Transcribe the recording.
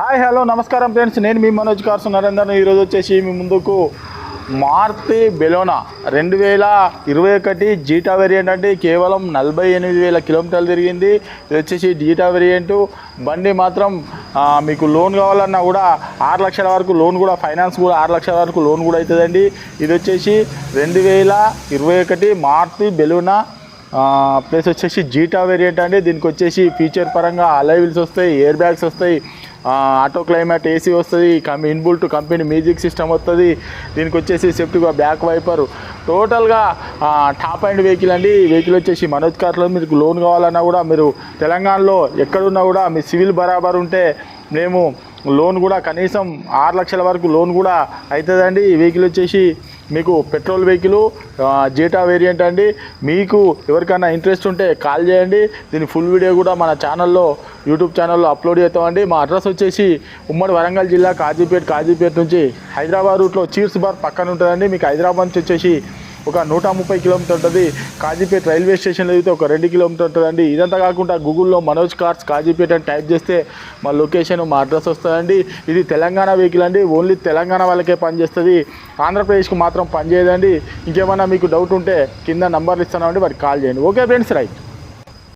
Hi hello నమస్కారం friends. నేను మీ Manoj cars Narender ఈరోజు వచ్చేసి మీ ముందుకు మారుతి బెలోనా రెండు వేల ఇరవై ఒకటి జీటా వేరియంట్ అంటే కేవలం నలభై ఎనిమిది వేల కిలోమీటర్లు తిరిగింది. ఇది వచ్చేసి జీటా వేరియంట్. బండి మాత్రం మీకు లోన్ కావాలన్నా కూడా ఆరు లక్షల వరకు లోన్ కూడా ఫైనాన్స్ కూడా ఆరు లక్షల వరకు లోన్ కూడా అవుతుందండి ఇది వచ్చేసి రెండు వేల ఇరవై ఒకటి మారుతి బెలూనా ప్లస్ వచ్చేసి జీటా వేరియంట్ అండి. దీనికి వచ్చేసి ఫీచర్ పరంగా అలైవిల్స్ వస్తాయి ఎయిర్ బ్యాగ్స్ వస్తాయి ఆటో క్లైమేట్ ఏసీ వస్తుంది ఇన్బుల్ట్ కంపెనీ మ్యూజిక్ సిస్టమ్ వస్తుంది దీనికి వచ్చేసి సేఫ్టీగా బ్యాక్ వైపర్. టోటల్గా టాప్ అండ్ వెహికల్ అండి వెహికల్ వచ్చేసి మనోజ్ కార్లో మీకు లోన్ కావాలన్నా కూడా మీరు తెలంగాణలో ఎక్కడున్నా కూడా మీ సివిల్ బరాబర్ ఉంటే మేము లోన్ కూడా కనీసం ఆరు లక్షల వరకు లోన్ కూడా అవుతుందండి ఈ వెహికల్ వచ్చేసి మీకు పెట్రోల్ వెహికల్ జీటా వేరియంట్ అండి. మీకు ఎవరికైనా ఇంట్రెస్ట్ ఉంటే కాల్ చేయండి. దీని ఫుల్ వీడియో కూడా మన ఛానల్లో యూట్యూబ్ ఛానల్లో అప్లోడ్ చేస్తామండి. మా అడ్రస్ వచ్చేసి ఉమ్మడి వరంగల్ జిల్లా కాజీపేట్ కాజీపేట్ నుంచి హైదరాబాద్ రూట్లో చీర్స్ బార్ పక్కన ఉంటుందండి. మీకు హైదరాబాద్ నుంచి వచ్చేసి ఒక నూట ముప్పై కిలోమీటర్ ఉంటుంది. కాజీపేట రైల్వే స్టేషన్లో అయితే ఒక రెండు కిలోమీటర్ ఉంటుందండి. ఇదంతా కాకుండా గూగుల్లో మనోజ్ కార్స్ కాజీపేట అని టైప్ చేస్తే మా లొకేషన్ మా అడ్రస్ వస్తుందండి. ఇది తెలంగాణ వెహికల్ అండి. ఓన్లీ తెలంగాణ వాళ్ళకే పనిచేస్తుంది. ఆంధ్రప్రదేశ్కి మాత్రం పనిచేయదండి. ఇంకేమైనా మీకు డౌట్ ఉంటే కింద నంబర్లు ఇస్తానండి వారికి కాల్ చేయండి. Okay friends right.